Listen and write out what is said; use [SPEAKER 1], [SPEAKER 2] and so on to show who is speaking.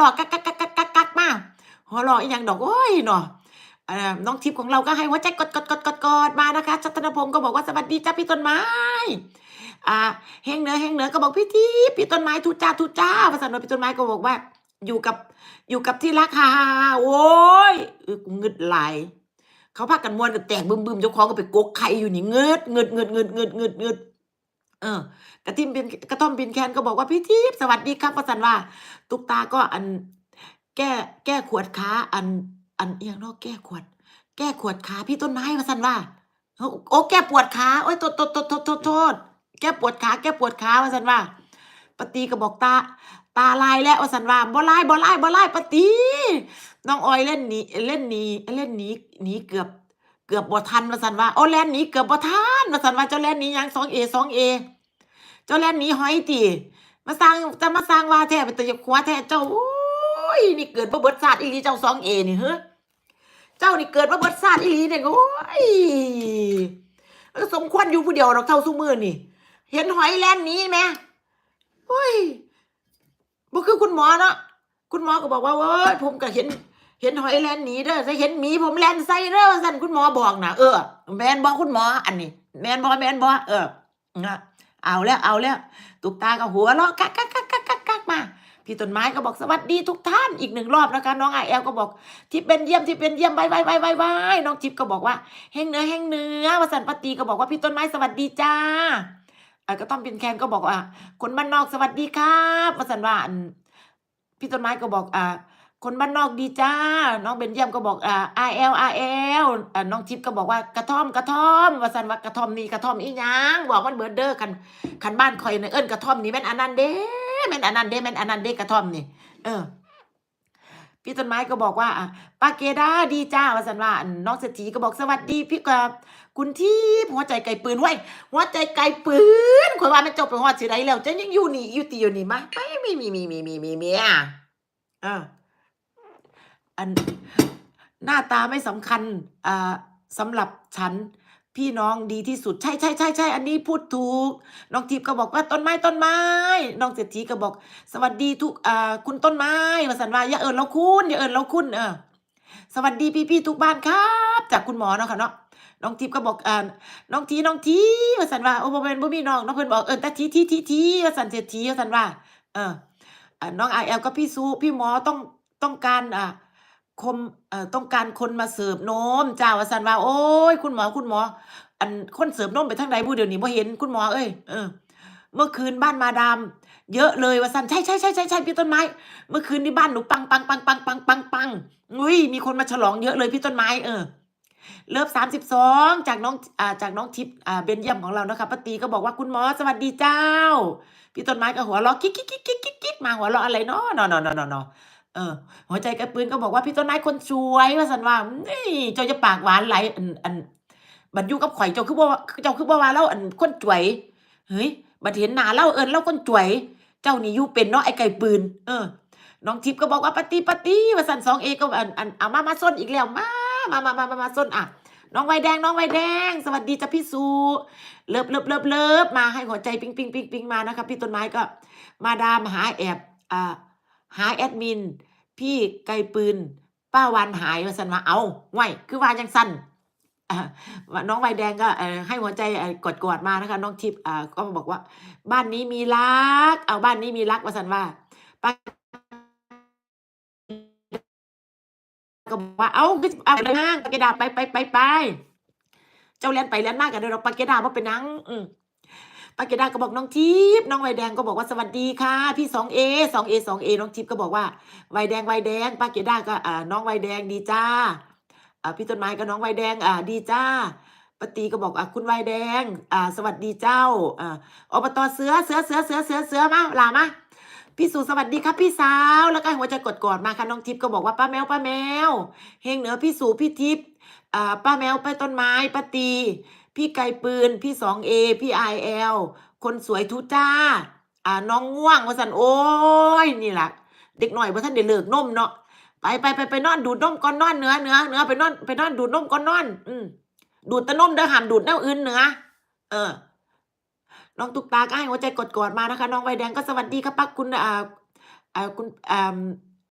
[SPEAKER 1] หลอกกักกักกักกักกักมาหัวหลอกอีหยังดอกโอ้ยเนาะเอ่อน้องทิพย์ของเราก็ให้หัวใจกดกดกดกดกดมานะคะชัตนพงศ์ก็บอกว่าสวัสดีจ้าพี่ต้นไม้อ่าเฮงเหนือเฮงเหนือก็บอกพี่ทิพย์พี่ต้นไม้ทุจ้าทุจ้าภาษาโนพี่ต้นไม้ก็บอกว่า อยู่กับอยู่กับที่รักค่ะโอ้ยเออกูเงึดไหลเขาพากันมวนกันแตกบึมบึมเจ้าของก็ไปกกไข่อยู่นี่เงืดเงืดเงืดเงืดเงืดเงืด เออกระทิมเป็นกระท่อมบินแคนก็บอกว่าพี่ทิพย์สวัสดีครับประสันว่า ตุกตาก็อัน แก้แก้ขวดขาอัน อันเอียงนอกแก้ขวด แก้ขวดขาพี่ต้นไม้ประสันว่าโอ้แก้ปวดขาโอ้ยโทษโทษโทษโทษโทษแก้ปวดขาแก้ปวดขาประสันว่าปฏิก็บอกตาตาลายแล้วประสันว่าบ่ลายบ่ลายบ่ลายปฏิน้องออยเล่นหนีเล่นหนีเล่นหนีหนีเกือบ เกือบบ่ทันประสันว่าโอ้แล่นหนีเกือบบ่ทันประสันว่าเจ้าแล่นหนียังสองเอสองเอเจ้าแล่นหนีหอยตีมาสร้างจะมาสร้างว่าแท้เป็นตัวขวาแท้เจ้าโอ้ยนี่เกิดบ่เบิดศาสตร์อีหลีเจ้าสองเอนี่เฮ้เจ้านี่เกิดบ่เบิดศาสตร์อีหลีเนี่ยโอ้ยแล้วสมควรอยู่ผู้เดียวดอกเท่าซุมือนี่ เห็นหอยแล่นหนี้ไหมโอ้ยบ่คือคุณหมอเนาะคุณหมอก็บอกว่าเว้ยผมก็เห็น เห็นหอยแลนหนีเด้อถ้าเห็นหมีผมแลนใส่เด้อว่าซั่นคุณหมอบอกนะเออแมนบ่คุณหมออันนี้ แมนบ่แมนบ่เออนะเอาแล้วเอาแล้วตุกตาก็หัวเราะกักกักกักกักกักมา พี่ต้นไม้ก็บอกสวัสดีทุกท่านอีกหนึ่งรอบนะคะน้องไอแอลก็บอกที่เป็นเยี่ยมที่เป็นเยี่ยมบายบายบายบายบายน้องจิ๊บก็บอกว่าแห้งเนื้อแห้งเนื้อวสันต์ปตีก็บอกว่าพี่ต้นไม้สวัสดีจ้าเอ่อก็ต้องเป็นแคนก็บอกว่าคนบ้านนอกสวัสดีครับวสันต์ว่าพี่ต้นไม้ก็บอกอ่า คนบ้านนอกดีจ้า น้องเบนเยี่ยมก็บอกอ่า R L R L อ่าน้องจิ๊บก็บอกว่ากระท่อมกระท่อมว่าสันว่ากระท่อมนี่กระท่อมอีหยังบอกมันเบิดเด้อคันคันบ้านคอยเนี่ยเอิ้นกระท่อมนี่แม่นอันนั้นเด้แม่นอันนั้นเด้แม่นอันนั้นเด้กระท่อมนี่ เออ พี่ต้นไม้ก็บอกว่าป้าเกดาดีจ้าว่าสันว่าน้องเศรษฐีก็บอกสวัสดีพี่กับคุณที่หัวใจไก่ปืนไว้ยหัวใจไก่ปืนข่อยว่ามันจบไปฮอดสิได้แล้วจะยังอยู่นี่อยู่ตีอยู่นี่มาไม่มีมีมีมีมีมีมีอะเออ อันหน้าตาไม่สำคัญอ่าสำหรับฉันพี่น้องดีที่สุดใช่ใช่ใช่ใช่อันนี้พูดถูกน้องทิพย์ก็บอกว่าต้นไม้ต้นไม้น้องเศรษฐีก็บอก สวัสดีทุกอ่าคุณต้นไม้วสันว่าอย่าเอิญเราคุณอย่าเอิญเราคุณเออสวัสดีพี่พี่ทุกบ้านครับ จากคุณหมอเนาะค่ะเนาะน้องทิพย์ก็บอกอ่าน้องทีน้องทีวสันว่าโอ้บ่เป็นบ่มีน้องน้องเพิ่นบอกเอิญแต่ทีทีทีทีวสันเศรษฐีวสันว่า เอออ่าน้องไอแอลก็พี่ซูพี่หมอต้องต้องการอ่า คมต้องการคนมาเสิร์ฟนมจ้าวสันว่า โอ้ยคุณหมอคุณหมอ อันคนเสิร์ฟนมไปทางใดผู้เดี๋ยวนี้บ่เห็นคุณหมอเอ้ยเออเมื่อคืนบ้านมาดามเยอะเลยว่าสันใช่ใช่ใช่ใช่ใช่พี่ต้นไม้ เมื่อคืนที่บ้านหนูปังปังปังปังปังปังปังอุ้ยมีคนมาฉลองเยอะเลยพี่ต้นไม้เออเลิฟสามสิบสองจากน้องอ่าจากน้องทิพย์อ่าเบนเยี่ยมของเรานะคะป้าตีก็บอกว่าคุณหมอสวัสดีเจ้า พี่ต้นไม้ก็หัวเราะกิ๊กกิ๊กกิ๊กกิ๊กกิ๊กมาหัวเราะอะไรเนาะนาะเนาะเนาะเนาะเนาะ เออ หัวใจกระปืนก็บอกว่าพี่ต้นไม้คนสวยว่าสันว่านี่เจ้าจะปากหวานไหลอันอันบัดยู่กับข่อยเจ้าคือบ่ว่าเจ้าคือบ่ว่าเราอันคนสวยเฮ้ยบัดเห็นหน้าเราเอิ้นเราคนสวย เจ้านี่ยู่เป็นเนาะไอ้ไก่ปืน เออ น้องทิพย์ก็บอกว่าปฏิปฏิว่าสันสองเอก็อันอันเอามามาส้นอีกแล้วมามามามามามาส้นอะน้องไวแดงน้องไวแดง สวัสดีจ้ะพี่สูเลิฟเลิฟเลิฟเลิฟมาให้หัวใจปิ๊งปิ๊งปิ๊งปิ๊งมานะครับพี่ต้นไม้ก็ มาดามหาแอบอ่า หาแอดมิน พี่ไกลปืน ป้าวันหายว่าสันว่าเอาไหวคือว่าจังสั้นน้องใบแดงก็ให้หัวใจกดกอดๆมานะคะ น้องทิพย์ก็บอกว่า บ้านนี้มีรัก เอาบ้านนี้มีรักว่าสันว่าป้าก็บอกว่าเอาเอาไปห้างปากเกดาไปไปไปไปเจ้าเล่นไปเล่นมากกันเดี๋ยวเราปากเกดาว่าเป็นนังอืม ปาเกดาก็บอกน้องทิพย์น้องไวแดงก็บอกว่าสวัสดีค่ะ พี่สองเอสองเอสองเอน้องทิพย์ก็บอกว่าไวแดงไวแดงปาเกดาก็อ่าน้องไวแดงดีจ้าอ่าพี่ต้นไม้ก็น้องไวแดงอ่าดีจ้าปตีก็บอกอ่าคุณไวแดงอ่าสวัสดีเจ้าอ่าอบตเสือเสือเสือเสือเสือเสือมาลามาพี่สุสวัสดีครับพี่สาวแล้วก็หัวใจกดกอดมาค่ะน้องทิพย์ก็บอกว่าป้าแมวป้าแมวเฮงเหนือพี่สูพี่ทิพย์อ่าป้าแมวไปต้นไม้ปาตี พี่ไกปืน พี่สองเอพี่ไอเอลคนสวยทุจ้า อ่าน้องง่วงวสันโอ้ยนี่แหละเด็กหน่อยว่าท่านได้เลิกนมเนาะไปไปไปไปนอนดูดนมก่อนนอนเนื้อเนื้อเนื้อไปนอนไปนอนดูดนมก่อนนอน อืมดูดต่นมเด้อหามดูดแนวอื่นเนื้อเออน้องตุกตาก็ให้หัวใจกดกอดมานะคะ น้องใบแดงก็สวัสดีครับปักคุณอ่าอ่าคุณอ่า